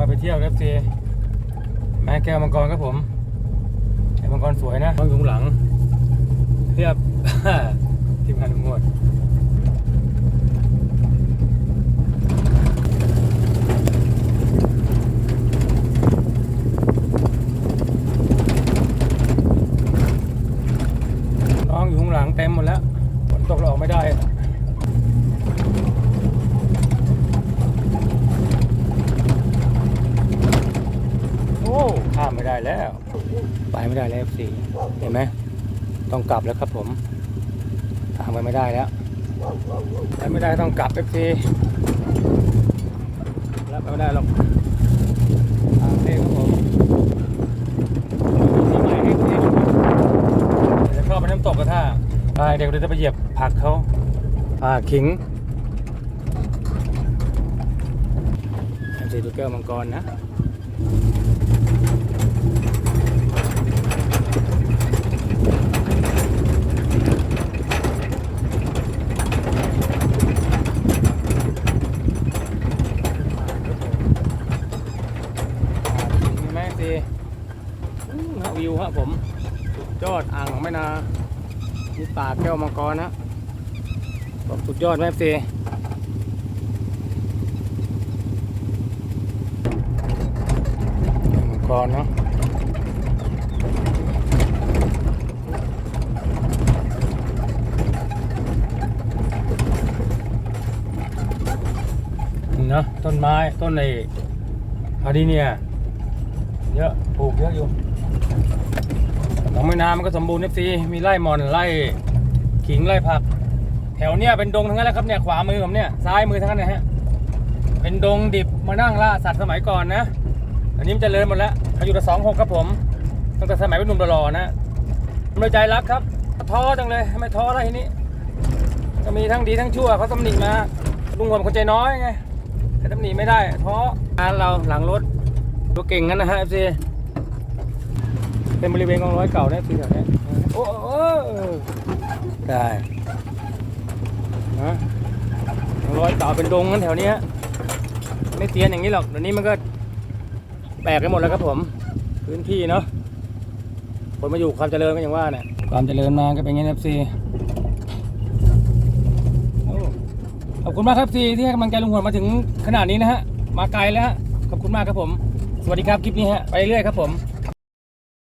มาไปเที่ยวครับซีแม่แก้วมังกรครับผมแก้วมังกรสวยนะต้องอยู่ข้างหลังเทียบทีมงานลุงงวดน้องอยู่ข้างหลังเต็มหมดแล้วฝนตกเราออกไม่ได้ โอ้ข้ามไม่ได้แล้ว ไปไม่ได้แล้วสี่เห็นไหมต้องกลับแล้วครับผมทางไปไม่ได้แล้วไปไม่ได้ต้องกลับเอฟซีแล้วไปไม่ได้หรอกทางเท่ครับผมที่ใหม่ให้เท่เดี๋ยวเข้าไปน้ำตกกระท่าไปเด็กเราจะไปเหยียบผักเขาอ่าขิงเอฟซีดูแก้วมังกรนะ เห็นไหมสิอื้อฮะวิวครับผมสุดยอดอ่างของแม่นานี่ป่าแก้วมังกรนะบอกสุดยอดไหมสิมังกรเนาะเนาะต้นไม้ต้นไอ้อะดีเนีย เยอะปลูกเยอะอยู่หนองแม่นามันก็สมบูรณ์เอฟซีมีไร่หมอนไร่ขิงไร่ผัก แถวเนี้ยเป็นดงทั้งนั้นแหละครับเนี่ยขวามือผมเนี่ยซ้ายมือทั้งนั้นนะฮะเป็นดงดิบมานั่งล่าสัตว์สมัยก่อนนะอันนี้มันเจริญหมดแล้วอายุแต่สองหกครับผมตั้งแต่สมัยเป็นหนุ่มหล่อนะไม่ใจรักครับท้อจังเลยไม่ท้ออะไรทีนี้ก็มีทั้งดีทั้งชั่วเขาตำหนิมาลุงผมคนใจน้อยไงแต่ตำหนิไม่ได้ท้องานเราหลังรถ ตัวเก่งงั้นนะฮะซีเป็นบริเวณกองร้อยเก่าเนี่ยคือแถวเนี้ยโอ้โอ้ได้ฮะกองร้อยเก่าเป็นดงงั้นแถวเนี้ยไม่เตียนอย่างนี้หรอกเดี๋ยวนี้มันก็แปลกไปหมดแล้วครับผม พื้นที่เนาะคนมาอยู่ความเจริญก็อย่างว่าเนี่ยความเจริญมาก็เป็นอย่างนี้นะซีขอบคุณมากครับซีที่ให้กำลังใจลุงหัวมาถึงขนาดนี้นะฮะมาไกลแล้วฮะขอบคุณมากครับผม วัสดีครับ คลิปนี้ฮะ ไปเรื่อยครับผม